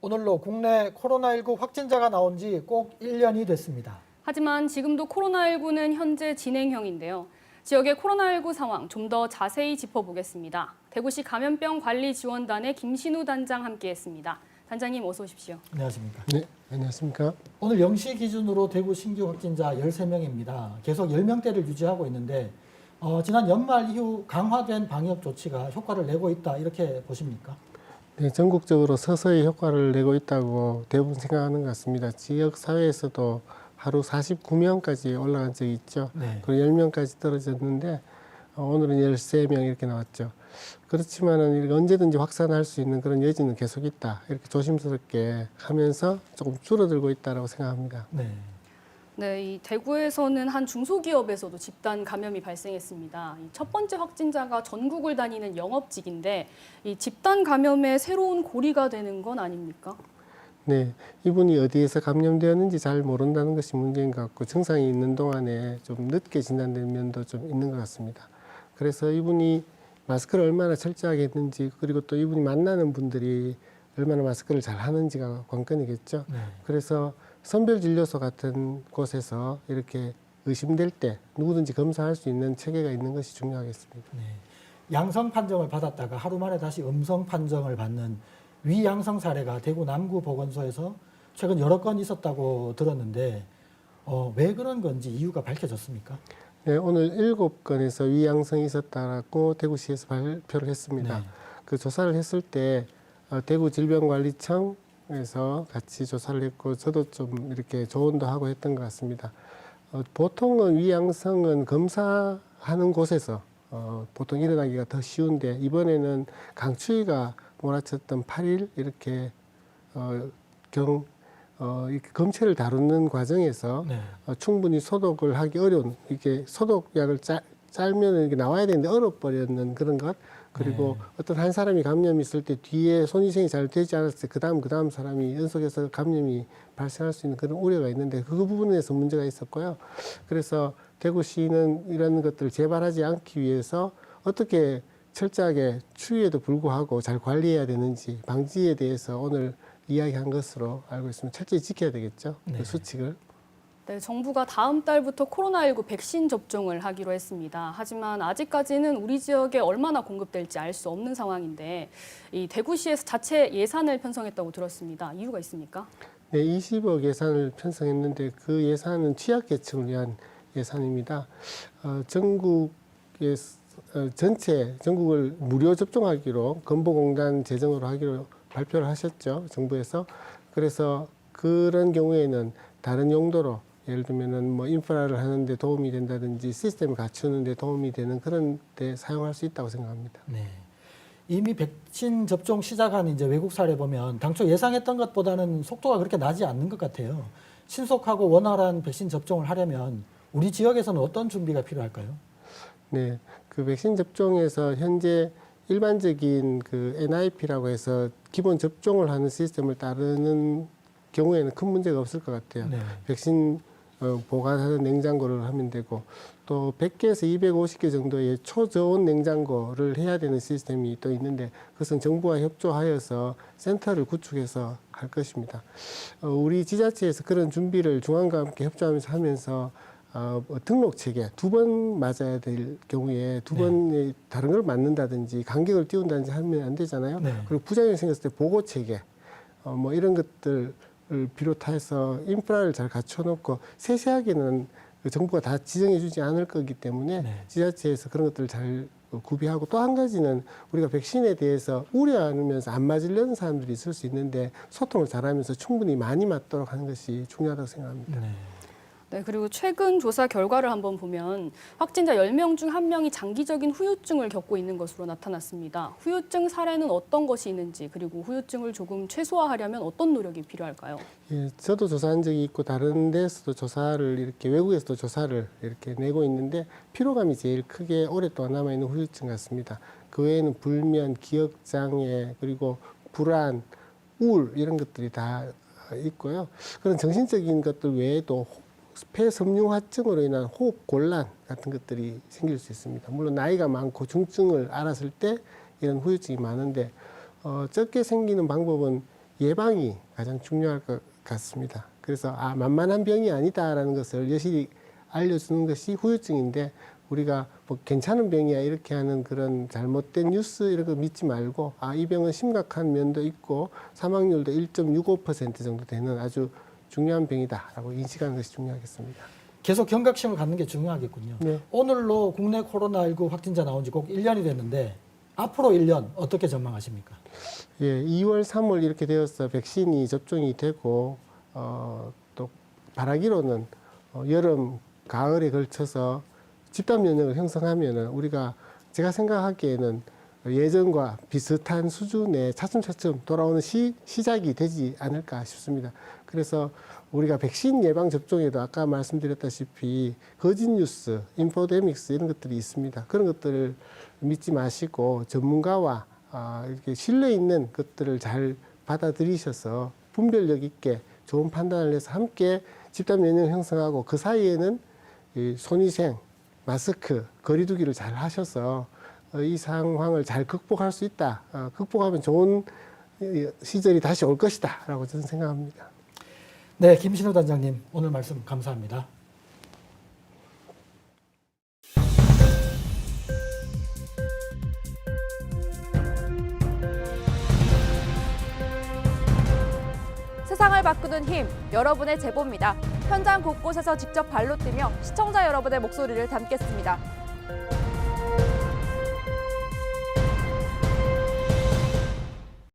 오늘로 국내 코로나19 확진자가 나온 지 꼭 1년이 됐습니다. 하지만 지금도 코로나19는 현재 진행형인데요. 지역의 코로나19 상황 좀 더 자세히 짚어보겠습니다. 대구시 감염병 관리 지원단의 김신우 단장 함께했습니다. 단장님 어서 오십시오. 안녕하십니까. 네, 안녕하십니까. 오늘 0시 기준으로 대구 신규 확진자 13명입니다. 계속 10명대를 유지하고 있는데 어, 지난 연말 이후 강화된 방역 조치가 효과를 내고 있다 이렇게 보십니까? 네, 전국적으로 서서히 효과를 내고 있다고 대부분 생각하는 것 같습니다. 지역 사회에서도 하루 49명까지 올라간 적이 있죠. 네. 그리고 10명까지 떨어졌는데 어, 오늘은 13명 이렇게 나왔죠. 그렇지만은 언제든지 확산할 수 있는 그런 여지는 계속 있다. 이렇게 조심스럽게 하면서 조금 줄어들고 있다라고 생각합니다. 네. 네, 이 대구에서는 한 중소기업에서도 집단 감염이 발생했습니다. 이첫 번째 확진자가 전국을 다니는 영업직인데 이 집단 감염의 새로운 고리가 되는 건 아닙니까? 네, 이분이 어디에서 감염되었는지 잘 모른다는 것이 문제인 것 같고 증상이 있는 동안에 좀 늦게 진단된 면도 좀 있는 것 같습니다. 그래서 이분이 마스크를 얼마나 철저하게 했는지 그리고 또 이분이 만나는 분들이 얼마나 마스크를 잘 하는지가 관건이겠죠. 네. 그래서 선별진료소 같은 곳에서 이렇게 의심될 때 누구든지 검사할 수 있는 체계가 있는 것이 중요하겠습니다. 네. 양성 판정을 받았다가 하루 만에 다시 음성 판정을 받는 위양성 사례가 대구 남구 보건소에서 최근 여러 건 있었다고 들었는데 어, 왜 그런 건지 이유가 밝혀졌습니까? 네, 오늘 일곱 건에서 위양성이 있었다고 대구시에서 발표를 했습니다. 네. 그 조사를 했을 때 어, 대구 질병관리청에서 같이 조사를 했고 저도 좀 이렇게 조언도 하고 했던 것 같습니다. 어, 보통은 위양성은 검사하는 곳에서 어, 보통 일어나기가 더 쉬운데 이번에는 강추위가 몰아쳤던 8일 이렇게 어, 경 어, 이렇게 검체를 다루는 과정에서 네. 어, 충분히 소독을 하기 어려운 이게 소독약을 짜, 짤면 이게 나와야 되는데 얼어버렸는 그런 것 그리고 네. 어떤 한 사람이 감염이 있을 때 뒤에 손위생이 잘 되지 않았을 때 그다음 그다음 사람이 연속해서 감염이 발생할 수 있는 그런 우려가 있는데 그 부분에서 문제가 있었고요. 그래서 대구시는 이런 것들을 재발하지 않기 위해서 어떻게 철저하게 추위에도 불구하고 잘 관리해야 되는지 방지에 대해서 오늘 이야기한 것으로 알고 있습니다. 철저히 지켜야 되겠죠. 네. 그 수칙을. 네, 정부가 다음 달부터 코로나19 백신 접종을 하기로 했습니다. 하지만 아직까지는 우리 지역에 얼마나 공급될지 알 수 없는 상황인데 이 대구시에서 자체 예산을 편성했다고 들었습니다. 이유가 있습니까? 네, 20억 예산을 편성했는데 그 예산은 취약계층을 위한 예산입니다. 어, 전국의 어, 전체 전국을 무료 접종하기로 건보공단 재정으로 하기로 발표를 하셨죠 정부에서 그래서 그런 경우에는 다른 용도로 예를 들면은 뭐 인프라를 하는데 도움이 된다든지 시스템을 갖추는데 도움이 되는 그런 데 사용할 수 있다고 생각합니다. 네. 이미 백신 접종 시작한 이제 외국 사례 보면 당초 예상했던 것보다는 속도가 그렇게 나지 않는 것 같아요. 신속하고 원활한 백신 접종을 하려면 우리 지역에서는 어떤 준비가 필요할까요? 네, 그 백신 접종에서 현재 일반적인 그 NIP라고 해서 기본 접종을 하는 시스템을 따르는 경우에는 큰 문제가 없을 것 같아요. 네. 백신 어, 보관하는 냉장고를 하면 되고 또 100개에서 250개 정도의 초저온 냉장고를 해야 되는 시스템이 또 있는데 그것은 정부와 협조하여서 센터를 구축해서 할 것입니다. 어, 우리 지자체에서 그런 준비를 중앙과 함께 협조하면서 하면서 어, 뭐 등록 체계 두 번 맞아야 될 경우에 두 네. 다른 걸 맞는다든지 간격을 띄운다든지 하면 안 되잖아요. 네. 그리고 부작용이 생겼을 때 보고 체계 어, 뭐 이런 것들을 비롯해서 인프라를 잘 갖춰놓고 세세하게는 그 정부가 다 지정해주지 않을 거기 때문에 네. 지자체에서 그런 것들을 잘 구비하고 또 한 가지는 우리가 백신에 대해서 우려하면서 안 맞으려는 사람들이 있을 수 있는데 소통을 잘하면서 충분히 많이 맞도록 하는 것이 중요하다고 생각합니다. 네. 네, 그리고 최근 조사 결과를 한번 보면 확진자 10명 중 한명이 장기적인 후유증을 겪고 있는 것으로 나타났습니다. 후유증 사례는 어떤 것이 있는지 그리고 후유증을 조금 최소화하려면 어떤 노력이 필요할까요? 예, 저도 조사한 적이 있고 다른 데서도 조사를 이렇게 외국에서도 조사를 이렇게 내고 있는데 피로감이 제일 크게 오랫동안 남아 있는 후유증 같습니다. 그 외에는 불면, 기억 장애, 그리고 불안, 우울 이런 것들이 다 있고요. 그런 정신적인 것들 외에도 폐섬유화증으로 인한 호흡 곤란 같은 것들이 생길 수 있습니다. 물론 나이가 많고 중증을 알았을 때 이런 후유증이 많은데 어, 적게 생기는 방법은 예방이 가장 중요할 것 같습니다. 그래서 아 만만한 병이 아니다라는 것을 여실히 알려주는 것이 후유증인데 우리가 뭐 괜찮은 병이야 이렇게 하는 그런 잘못된 뉴스 이런 거 믿지 말고 아 이 병은 심각한 면도 있고 사망률도 1.65% 정도 되는 아주 중요한 병이다라고 인식하는 것이 중요하겠습니다. 계속 경각심을 갖는 게 중요하겠군요. 네. 오늘로 국내 코로나19 확진자 나온 지 꼭 1년이 됐는데 앞으로 1년 어떻게 전망하십니까? 예, 2월, 3월 이렇게 되어서 백신이 접종이 되고 어, 또 바라기로는 어, 여름, 가을에 걸쳐서 집단 면역을 형성하면은 우리가 제가 생각하기에는 예전과 비슷한 수준의 차츰차츰 돌아오는 시, 시작이 되지 않을까 싶습니다. 그래서 우리가 백신 예방 접종에도 아까 말씀드렸다시피 거짓 뉴스, 인포데믹스 이런 것들이 있습니다. 그런 것들을 믿지 마시고 전문가와 아, 이렇게 신뢰 있는 것들을 잘 받아들이셔서 분별력 있게 좋은 판단을 해서 함께 집단 면역을 형성하고 그 사이에는 이 손위생, 마스크, 거리두기를 잘 하셔서 어, 이 상황을 잘 극복할 수 있다. 어, 극복하면 좋은 이 시절이 다시 올 것이다라고 저는 생각합니다. 네, 김신호 단장님 오늘 말씀 감사합니다. 세상을 바꾸는 힘, 여러분의 제보입니다. 현장 곳곳에서 직접 발로 뛰며 시청자 여러분의 목소리를 담겠습니다.